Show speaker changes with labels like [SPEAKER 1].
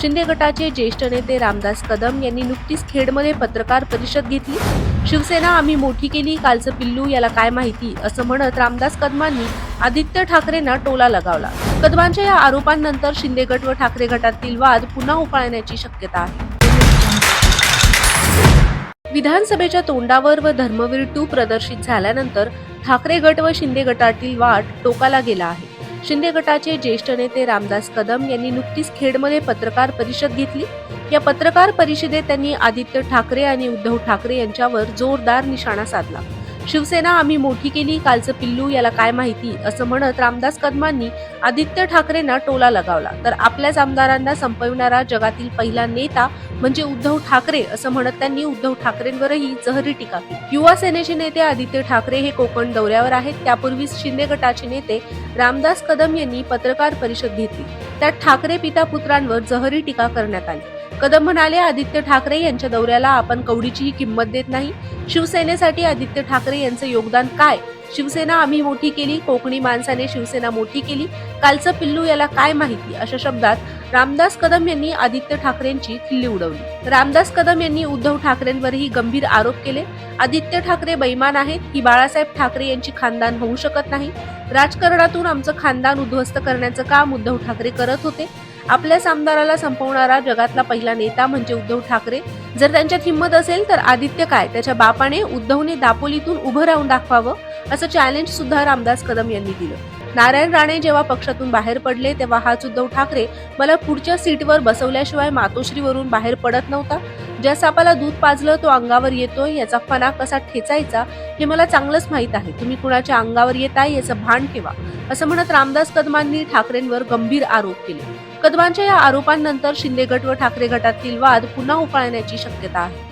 [SPEAKER 1] शिंदे गटाचे ज्येष्ठ नेते रामदास कदम यांनी नुकतीच खेडमध्ये पत्रकार परिषद घेतली. शिवसेना आम्ही मोठी केली कालचं पिल्लू याला काय माहिती? असं म्हणत रामदास कदमांनी आदित्य ठाकरेंना टोला लगावला. कदमांच्या या आरोपांनंतर शिंदे गट व ठाकरे गटातील वाद पुन्हा उफाळण्याची शक्यता आहे. विधानसभेच्या तोंडावर व धर्मवीर टू प्रदर्शित झाल्यानंतर ठाकरे गट व शिंदे गटातील वाद टोकाला गेला आहे. शिंदे गटाचे ज्येष्ठ नेते रामदास कदम यांनी नुकतीच खेडमध्ये पत्रकार परिषद घेतली. या पत्रकार परिषदेत त्यांनी आदित्य ठाकरे आणि उद्धव ठाकरे यांच्यावर जोरदार निशाणा साधला. शिवसेना आम्ही मोठी केली कालचं पिल्लू याला काय माहिती? असं म्हणत रामदास कदमांनी आदित्य ठाकरेंना टोला लगावला. तर आपल्याच आमदारांना संपविणारा जगातील पहिला नेता म्हणजे उद्धव ठाकरे असं म्हणत त्यांनी उद्धव ठाकरेंवरही जहरी टीका केली. युवा सेनेचे नेते आदित्य ठाकरे हे कोकण दौऱ्यावर आहेत. त्यापूर्वीच शिंदे गटाचे नेते रामदास कदम यांनी पत्रकार परिषद घेतली. त्यात ठाकरे पिता पुत्रांवर जहरी टीका करण्यात आली. कदम म्हणाले आदित्य ठाकरे यांच्या दौऱ्याला आपण कवडीचीही किंमत देत नाही. शिवसेनेसाठी आदित्य ठाकरे यांचं योगदान काय? शिवसेना आम्ही मोठी केली कोकणी माणसाने शिवसेना मोठी केली. कालचं पिल्लू याला काय माहिती? अशा शब्दात रामदास कदम यांनी आदित्य ठाकरेंची खिल्ली उडवली. रामदास कदम यांनी उद्धव ठाकरेंवरही गंभीर आरोप केले. आदित्य ठाकरे बैमान आहेत. ही बाळासाहेब ठाकरे यांची खानदान होऊ शकत नाही. राजकारणातून आमचं खानदान उद्ध्वस्त करण्याचं काम उद्धव ठाकरे करत होते. आपल्याच आमदाराला संपवणारा जगातला पहिला नेता म्हणजे उद्धव ठाकरे. जर त्यांच्यात हिंमत असेल तर आदित्य काय? त्याच्या बापाने उद्धवने दापोलीतून उभं राहून दाखवावं असं चॅलेंज सुद्धा रामदास कदम यांनी दिलं. नारायण राणे जेव्हा पक्षातून बाहेर पडले तेव्हा हाच उद्धव ठाकरे मला पुढच्या सीटवर बसवल्याशिवाय मातोश्रीवरून बाहेर पडत नव्हता. ज्या सापाला दूध पाजलं तो अंगावर येतोय याचा फना कसा ठेचायचा हे मला चांगलंच माहीत आहे. तुम्ही कुणाच्या अंगावर येताय याचं भान ठेवा. असं म्हणत रामदास कदमांनी ठाकरेंवर गंभीर आरोप केले. कदमांच्या या आरोपांनंतर शिंदे गट व ठाकरे गटातील वाद पुन्हा उफाळण्याची शक्यता आहे.